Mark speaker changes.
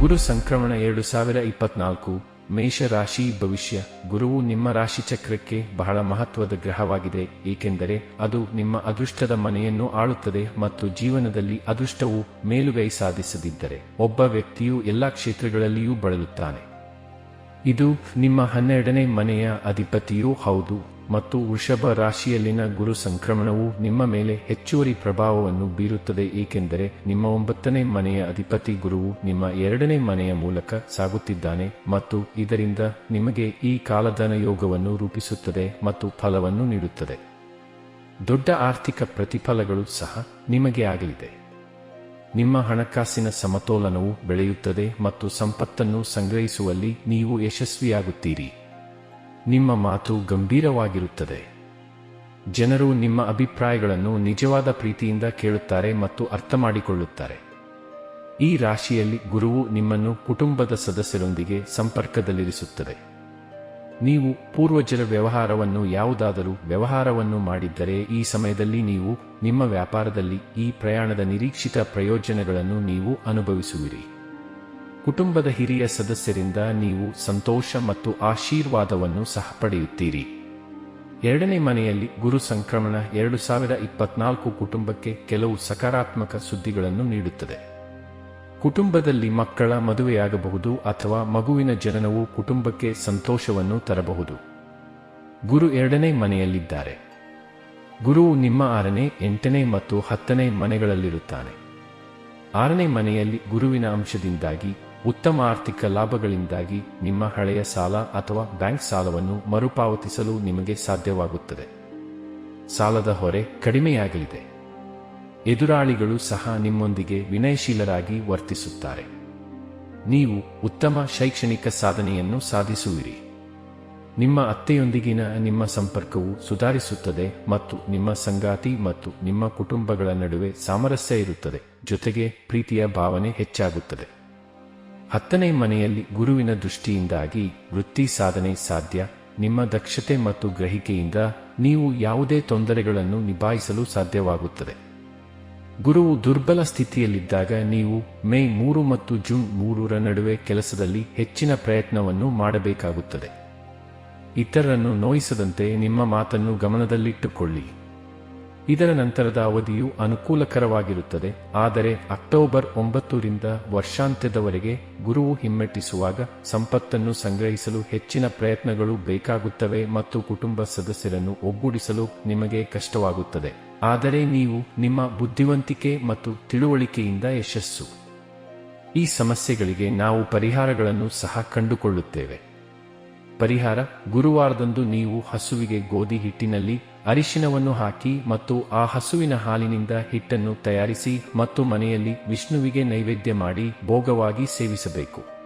Speaker 1: ಗುರು ಸಂಕ್ರಮಣ ಎರಡು ಸಾವಿರ ಇಪ್ಪತ್ನಾಲ್ಕು ಮೇಷ ರಾಶಿ ಭವಿಷ್ಯ. ಗುರುವು ನಿಮ್ಮ ರಾಶಿ ಚಕ್ರಕ್ಕೆ ಬಹಳ ಮಹತ್ವದ ಗ್ರಹವಾಗಿದೆ, ಏಕೆಂದರೆ ಅದು ನಿಮ್ಮ ಅದೃಷ್ಟದ ಮನೆಯನ್ನು ಆಳುತ್ತದೆ ಮತ್ತು ಜೀವನದಲ್ಲಿ ಅದೃಷ್ಟವು ಮೇಲುಗೈ ಸಾಧಿಸದಿದ್ದರೆ ಒಬ್ಬ ವ್ಯಕ್ತಿಯು ಎಲ್ಲಾ ಕ್ಷೇತ್ರಗಳಲ್ಲಿಯೂ ಬಳಲುತ್ತಾನೆ. ಇದು ನಿಮ್ಮ ಹನ್ನೆರಡನೇ ಮನೆಯ ಅಧಿಪತಿಯೂ ಹೌದು. ಮತ್ತು ವೃಷಭ ರಾಶಿಯಲ್ಲಿನ ಗುರು ಸಂಕ್ರಮಣವು ನಿಮ್ಮ ಮೇಲೆ ಹೆಚ್ಚುವರಿ ಪ್ರಭಾವವನ್ನು ಬೀರುತ್ತದೆ ಏಕೆಂದರೆ ನಿಮ್ಮ ಒಂಬತ್ತನೇ ಮನೆಯ ಅಧಿಪತಿ ಗುರುವು ನಿಮ್ಮ ಎರಡನೇ ಮನೆಯ ಮೂಲಕ ಸಾಗುತ್ತಿದ್ದಾನೆ ಮತ್ತು ಇದರಿಂದ ನಿಮಗೆ ಈ ಕಾಲಧನ ಯೋಗವನ್ನು ರೂಪಿಸುತ್ತದೆ ಮತ್ತು ಫಲವನ್ನು ನೀಡುತ್ತದೆ. ದೊಡ್ಡ ಆರ್ಥಿಕ ಪ್ರತಿಫಲಗಳು ಸಹ ನಿಮಗೆ ಆಗಲಿದೆ. ನಿಮ್ಮ ಹಣಕಾಸಿನ ಸಮತೋಲನವು ಬೆಳೆಯುತ್ತದೆ ಮತ್ತು ಸಂಪತ್ತನ್ನು ಸಂಗ್ರಹಿಸುವಲ್ಲಿ ನೀವು ಯಶಸ್ವಿಯಾಗುತ್ತೀರಿ. ನಿಮ್ಮ ಮಾತು ಗಂಭೀರವಾಗಿರುತ್ತದೆ. ಜನರು ನಿಮ್ಮ ಅಭಿಪ್ರಾಯಗಳನ್ನು ನಿಜವಾದ ಪ್ರೀತಿಯಿಂದ ಕೇಳುತ್ತಾರೆ ಮತ್ತು ಅರ್ಥಮಾಡಿಕೊಳ್ಳುತ್ತಾರೆ. ಈ ರಾಶಿಯಲ್ಲಿ ಗುರುವು ನಿಮ್ಮನ್ನು ಕುಟುಂಬದ ಸದಸ್ಯರೊಂದಿಗೆ ಸಂಪರ್ಕದಲ್ಲಿರಿಸುತ್ತದೆ. ನೀವು ಪೂರ್ವಜರ ವ್ಯವಹಾರವನ್ನು ಯಾವುದಾದರೂ ವ್ಯವಹಾರವನ್ನು ಮಾಡಿದ್ದರೆ ಈ ಸಮಯದಲ್ಲಿ ನೀವು ನಿಮ್ಮ ವ್ಯಾಪಾರದಲ್ಲಿ ಈ ಪ್ರಯಾಣದ ನಿರೀಕ್ಷಿತ ಪ್ರಯೋಜನಗಳನ್ನು ನೀವು ಅನುಭವಿಸುವಿರಿ. ಕುಟುಂಬದ ಹಿರಿಯ ಸದಸ್ಯರಿಂದ ನೀವು ಸಂತೋಷ ಮತ್ತು ಆಶೀರ್ವಾದವನ್ನು ಸಹ ಪಡೆಯುತ್ತೀರಿ. ಎರಡನೇ ಮನೆಯಲ್ಲಿ ಗುರು ಸಂಕ್ರಮಣ ಎರಡು ಸಾವಿರ ಇಪ್ಪತ್ನಾಲ್ಕು ಕುಟುಂಬಕ್ಕೆ ಕೆಲವು ಸಕಾರಾತ್ಮಕ ಸುದ್ದಿಗಳನ್ನು ನೀಡುತ್ತದೆ. ಕುಟುಂಬದಲ್ಲಿ ಮಕ್ಕಳ ಮದುವೆಯಾಗಬಹುದು ಅಥವಾ ಮಗುವಿನ ಜನನವು ಕುಟುಂಬಕ್ಕೆ ಸಂತೋಷವನ್ನು ತರಬಹುದು. ಗುರು ಎರಡನೇ ಮನೆಯಲ್ಲಿದ್ದಾರೆ. ಗುರುವು ನಿಮ್ಮ ಆರನೇ, ಎಂಟನೇ ಮತ್ತು ಹತ್ತನೇ ಮನೆಗಳಲ್ಲಿರುತ್ತಾನೆ. ಆರನೇ ಮನೆಯಲ್ಲಿ ಗುರುವಿನ ಅಂಶದಿಂದಾಗಿ ಉತ್ತಮ ಆರ್ಥಿಕ ಲಾಭಗಳಿಂದಾಗಿ ನಿಮ್ಮ ಹಳೆಯ ಸಾಲ ಅಥವಾ ಬ್ಯಾಂಕ್ ಸಾಲವನ್ನು ಮರುಪಾವತಿಸಲು ನಿಮಗೆ ಸಾಧ್ಯವಾಗುತ್ತದೆ. ಸಾಲದ ಹೊರೆ ಕಡಿಮೆಯಾಗಲಿದೆ. ಎದುರಾಳಿಗಳು ಸಹ ನಿಮ್ಮೊಂದಿಗೆ ವಿನಯಶೀಲರಾಗಿ ವರ್ತಿಸುತ್ತಾರೆ. ನೀವು ಉತ್ತಮ ಶೈಕ್ಷಣಿಕ ಸಾಧನೆಯನ್ನು ಸಾಧಿಸುವಿರಿ. ನಿಮ್ಮ ಅತ್ತೆಯೊಂದಿಗಿನ ನಿಮ್ಮ ಸಂಪರ್ಕವು ಸುಧಾರಿಸುತ್ತದೆ ಮತ್ತು ನಿಮ್ಮ ಸಂಗಾತಿ ಮತ್ತು ನಿಮ್ಮ ಕುಟುಂಬಗಳ ನಡುವೆ ಸಾಮರಸ್ಯ ಇರುತ್ತದೆ, ಜೊತೆಗೆ ಪ್ರೀತಿಯ ಭಾವನೆ ಹೆಚ್ಚಾಗುತ್ತದೆ. ಹತ್ತನೇ ಮನೆಯಲ್ಲಿ ಗುರುವಿನ ದೃಷ್ಟಿಯಿಂದಾಗಿ ವೃತ್ತಿ ಸಾಧನೆ ಸಾಧ್ಯ, ನಿಮ್ಮ ದಕ್ಷತೆ ಮತ್ತು ಗ್ರಹಿಕೆಯಿಂದ ನೀವು ಯಾವುದೇ ತೊಂದರೆಗಳನ್ನು ನಿಭಾಯಿಸಲು ಸಾಧ್ಯವಾಗುತ್ತದೆ. ಗುರುವು ದುರ್ಬಲ ಸ್ಥಿತಿಯಲ್ಲಿದ್ದಾಗ ನೀವು ಮೇ ಮೂರು ಮತ್ತು ಜೂನ್ ಮೂರರ ನಡುವೆ ಕೆಲಸದಲ್ಲಿ ಹೆಚ್ಚಿನ ಪ್ರಯತ್ನವನ್ನು ಮಾಡಬೇಕಾಗುತ್ತದೆ. ಇತರರನ್ನು ನೋಯಿಸದಂತೆ ನಿಮ್ಮ ಮಾತನ್ನು ಗಮನದಲ್ಲಿಟ್ಟುಕೊಳ್ಳಿ. ಇದರ ನಂತರದ ಅವಧಿಯು ಅನುಕೂಲಕರವಾಗಿರುತ್ತದೆ. ಆದರೆ ಅಕ್ಟೋಬರ್ ಒಂಬತ್ತರಿಂದ ವರ್ಷಾಂತ್ಯದವರೆಗೆ ಗುರುವು ಹಿಮ್ಮೆಟ್ಟಿಸುವಾಗ ಸಂಪತ್ತನ್ನು ಸಂಗ್ರಹಿಸಲು ಹೆಚ್ಚಿನ ಪ್ರಯತ್ನಗಳು ಬೇಕಾಗುತ್ತವೆ ಮತ್ತು ಕುಟುಂಬ ಸದಸ್ಯರನ್ನು ಒಗ್ಗೂಡಿಸಲು ನಿಮಗೆ ಕಷ್ಟವಾಗುತ್ತದೆ. ಆದರೆ ನೀವು ನಿಮ್ಮ ಬುದ್ಧಿವಂತಿಕೆ ಮತ್ತು ತಿಳುವಳಿಕೆಯಿಂದ ಯಶಸ್ಸು. ಈ ಸಮಸ್ಯೆಗಳಿಗೆ ನಾವು ಪರಿಹಾರಗಳನ್ನು ಸಹ ಕಂಡುಕೊಳ್ಳುತ್ತೇವೆ. ಪರಿಹಾರ, ಗುರುವಾರದಂದು ನೀವು ಹಸುವಿಗೆ ಗೋಧಿ ಹಿಟ್ಟಿನಲ್ಲಿ ಅರಿಶಿನವನ್ನು ಹಾಕಿ ಮತ್ತು ಆ ಹಸುವಿನ ಹಾಲಿನಿಂದ ಹಿಟ್ಟನ್ನು ತಯಾರಿಸಿ ಮತ್ತು ಮನೆಯಲ್ಲಿ ವಿಷ್ಣುವಿಗೆ ನೈವೇದ್ಯ ಮಾಡಿ ಭೋಗವಾಗಿ ಸೇವಿಸಬೇಕು.